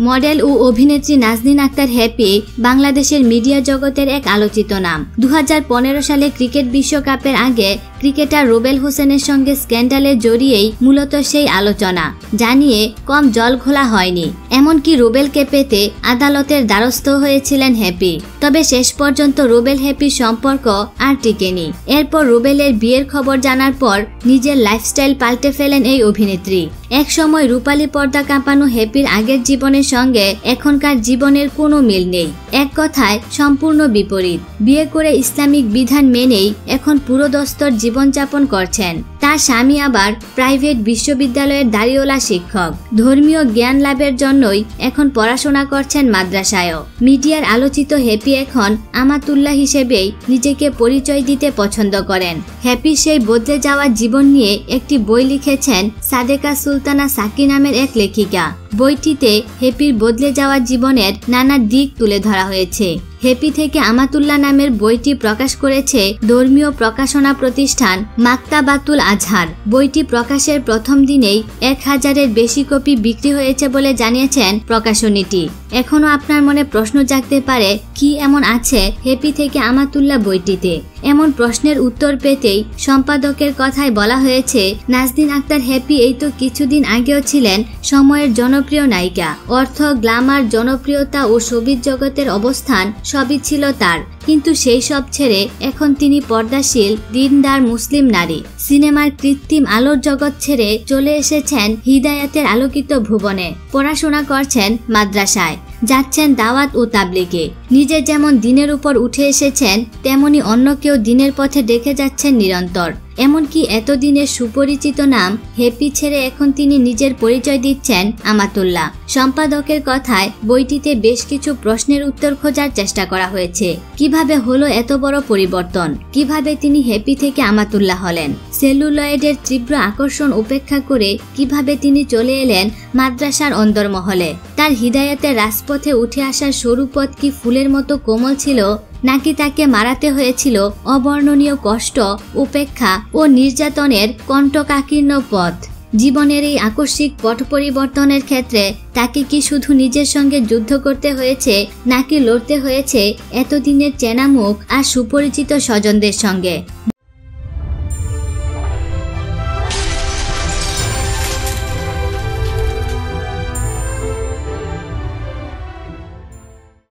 Model ও অভিনেত্রী Naznin Akter Happy, বাংলাদেশের মিডিয়া জগতের এক আলোচিত নাম। দু হাজার পনেরো সালে ক্রিকেট বিশ্বকাপের আগে ক্রিকেটার রুবেল হোসেনের সঙ্গে স্ক্যান্ডালে জড়িয়েই মূলত সেই আলোচনা জানিয়ে কম জল ঘোলা হয়নি। এমনকি রুবেলকে পেতে আদালতের দ্বারস্থ হয়েছিলেন হ্যাপি। তবে শেষ পর্যন্ত রুবেল হ্যাপির সম্পর্ক আর টিকেনি। এরপর রুবেলের বিয়ের খবর জানার পর নিজের লাইফস্টাইল পাল্টে ফেলেন এই অভিনেত্রী। এক সময় রূপালী পর্দা কাঁপানো হ্যাপির আগের জীবনের সঙ্গে এখনকার জীবনের কোনো মিল নেই। এক কথায়, সম্পূর্ণ বিপরীত। বিয়ে করে ইসলামিক বিধান মেনেই এখন পুরোদস্তর জীবনযাপন করছেন। তার স্বামী আবার প্রাইভেট বিশ্ববিদ্যালয়ের দাড়িওয়ালা শিক্ষক। ধর্মীয় জ্ঞান লাভের জন্যই এখন পড়াশোনা করছেন মাদ্রাসায়ও। মিডিয়ার আলোচিত হ্যাপি এখন আমাতুল্লাহ হিসেবেই নিজেকে পরিচয় দিতে পছন্দ করেন। হ্যাপি সেই বদলে যাওয়া জীবন নিয়ে একটি বই লিখেছেন সাদেকা সুলতানা সাকি নামের এক লেখিকা। বইটিতে হ্যাপির বদলে যাওয়া জীবনের নানা দিক তুলে ধরা হয়েছে। হ্যাপি থেকে আমাতুল্লাহ নামের বইটি প্রকাশ করেছে ধর্মীয় প্রকাশনা প্রতিষ্ঠান মাক্তাবাতুল আজহার। বইটি প্রকাশের প্রথম দিনেই এক হাজারের বেশি কপি বিক্রি হয়েছে বলে জানিয়েছেন প্রকাশনীটি। এখনও আপনার মনে প্রশ্ন জাগতে পারে, কি এমন আছে হ্যাপি থেকে আমাতুল্লাহ বইটিতে? এমন প্রশ্নের উত্তর পেতেই সম্পাদকের কথায় বলা হয়েছে, নাজদিন আক্তার হ্যাপি এই তো কিছুদিন আগেও ছিলেন সময়ের জনপ্রিয় নায়িকা। অর্থ, গ্লামার, জনপ্রিয়তা ও সবিজ জগতের অবস্থান সবই ছিল তার। কিন্তু সেই সব ছেড়ে এখন তিনি পর্দাশীল, দিনদার মুসলিম নারী। সিনেমার কৃত্রিম আলোর জগৎ ছেড়ে চলে এসেছেন হিদায়াতের আলোকিত ভুবনে। পড়াশোনা করছেন মাদ্রাসায়। যাচ্ছেন দাওয়াত ও তাবলিগে। নিজে যেমন দিনের উপর উঠে এসেছেন, তেমনি অন্য কেউ দিনের পথে দেখে যাচ্ছেন নিরন্তর। এমনকি এতদিনের সুপরিচিত নাম হেপি ছেড়ে এখন তিনি নিজের পরিচয় দিচ্ছেন আমাতুল্লাহ। সম্পাদকের কথায় বইটিতে বেশ কিছু প্রশ্নের উত্তর খোঁজার চেষ্টা করা হয়েছে। কীভাবে হলো এত বড় পরিবর্তন? কীভাবে তিনি হেপি থেকে আমাতুল্লাহ হলেন? সেলুলয়েডের তীব্র আকর্ষণ উপেক্ষা করে কীভাবে তিনি চলে এলেন মাদ্রাসার অন্দরমহলে? তার হৃদায়তের রাজপথে উঠে আসার সরু পথ কি ফুলের মতো কোমল ছিল? নাকি তাকে মারাতে হয়েছিল অবর্ণনীয় কষ্ট, উপেক্ষা ও নির্যাতনের কণ্ঠকাকীর্ণ পথ। জীবনের এই আকস্মিক পট পরিবর্তনের ক্ষেত্রে তাকে কি শুধু নিজের সঙ্গে যুদ্ধ করতে হয়েছে, নাকি লড়তে হয়েছে এতদিনের চেনা মুখ আর সুপরিচিত স্বজনদের সঙ্গে?